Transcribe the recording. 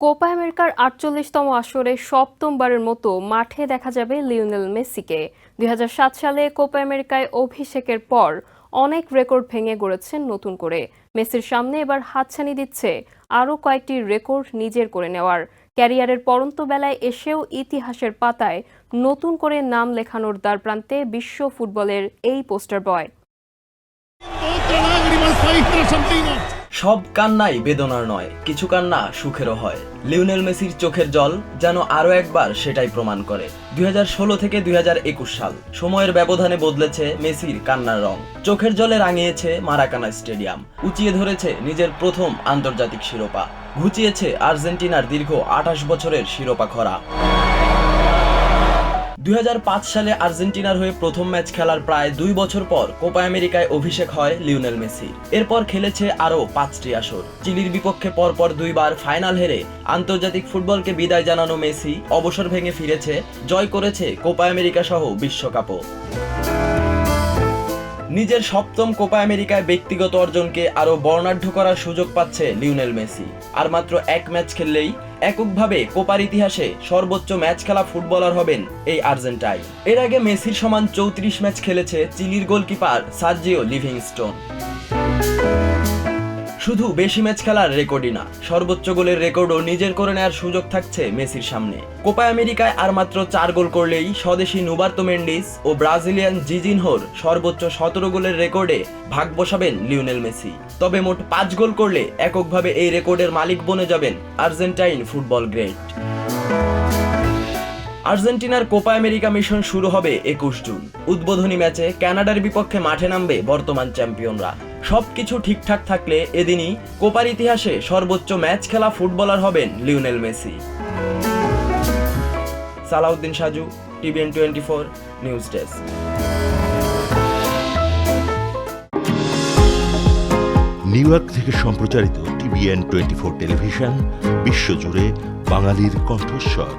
Copa আমেরিকার আটচল্লিশতম আসরে সপ্তমবারের মতো মাঠে দেখা যাবে লিওনেল মেসিকে। দুই হাজার সাত সালে কোপা আমেরিকায় অভিষেকের পর অনেক রেকর্ড ভেঙে গড়েছেন নতুন করে। মেসির সামনে এবার হাতছানি দিচ্ছে আরও কয়েকটি রেকর্ড নিজের করে নেওয়ার। ক্যারিয়ারের পরন্ত বেলায় এসেও ইতিহাসের পাতায় নতুন করে নাম লেখানোর দ্বারপ্রান্তে বিশ্ব ফুটবলের এই পোস্টার বয়। সব কান্নাই বেদনার নয়, কিছু কান্না সুখেরও হয়। লিওনেল মেসির চোখের জল যেন আরও একবার সেটাই প্রমাণ করে। দুই হাজার ষোলো থেকে দুই হাজার একুশ সাল, সময়ের ব্যবধানে বদলেছে মেসির কান্নার রং। চোখের জলে রাঙিয়েছে মারাকানা স্টেডিয়াম, উঁচিয়ে ধরেছে নিজের প্রথম আন্তর্জাতিক শিরোপা, ঘুচিয়েছে আর্জেন্টিনার দীর্ঘ আঠাশ বছরের শিরোপা খরা। দুই হাজার পাঁচ সালে আর্জেন্টিনার হয়ে প্রথম ম্যাচ খেলার প্রায় দুই বছর পর কোপা আমেরিকায় অভিষেক হয় লিওনেল মেসির এরপর খেলেছে আরও পাঁচটি আসর। চিলির বিপক্ষে পরপর দুইবার ফাইনাল হেরে আন্তর্জাতিক ফুটবলকে বিদায় জানানো মেসি অবসর ভেঙে ফিরেছে, জয় করেছে কোপা আমেরিকা সহ বিশ্বকাপও। নিজের সপ্তম কোপা আমেরিকায় ব্যক্তিগত অর্জনকে আরও বর্ণাঢ্য করার সুযোগ পাচ্ছে লিওনেল মেসি। আর মাত্র এক ম্যাচ খেললেই এককভাবে কোপার ইতিহাসে সর্বোচ্চ ম্যাচ খেলা ফুটবলার হবেন এই আর্জেন্টাই এর আগে মেসির সমান চৌত্রিশ ম্যাচ খেলেছে চিলির গোলকিপার সার্জিও লিভিংস্টোন। শুধু বেশি ম্যাচ খেলার রেকর্ডই না, সর্বোচ্চ গোলের রেকর্ডও নিজের করে নেওয়ার সুযোগ থাকছে মেসির সামনে। কোপা আমেরিকায় আর মাত্র চার গোল করলেই স্বদেশি নুবার্তো মেন্ডিস ও ব্রাজিলিয়ান জিজিনহোর সর্বোচ্চ সতেরো গোলের রেকর্ডে ভাগ বসাবেন লিওনেল মেসি। তবে মোট পাঁচ গোল করলে এককভাবে এই রেকর্ডের মালিক বনে যাবেন আর্জেন্টাইন ফুটবল গ্রেট। আর্জেন্টিনার কোপা আমেরিকা মিশন শুরু হবে একুশ জুন। উদ্বোধনী ম্যাচে কানাডার বিপক্ষে মাঠে নামবে বর্তমান চ্যাম্পিয়নরা। সবকিছু ঠিকঠাক থাকলে এদিনই কোপার ইতিহাসে সর্বোচ্চ ম্যাচ খেলা ফুটবলার হবেন Lionel Messi. Salauddin Saju, TVN twenty four news desk. New York থেকে সম্প্রচারিত টিভিএন টোয়েন্টি ফোর টেলিভিশন, বিশ্বজুড়ে বাঙালির কণ্ঠস্বর।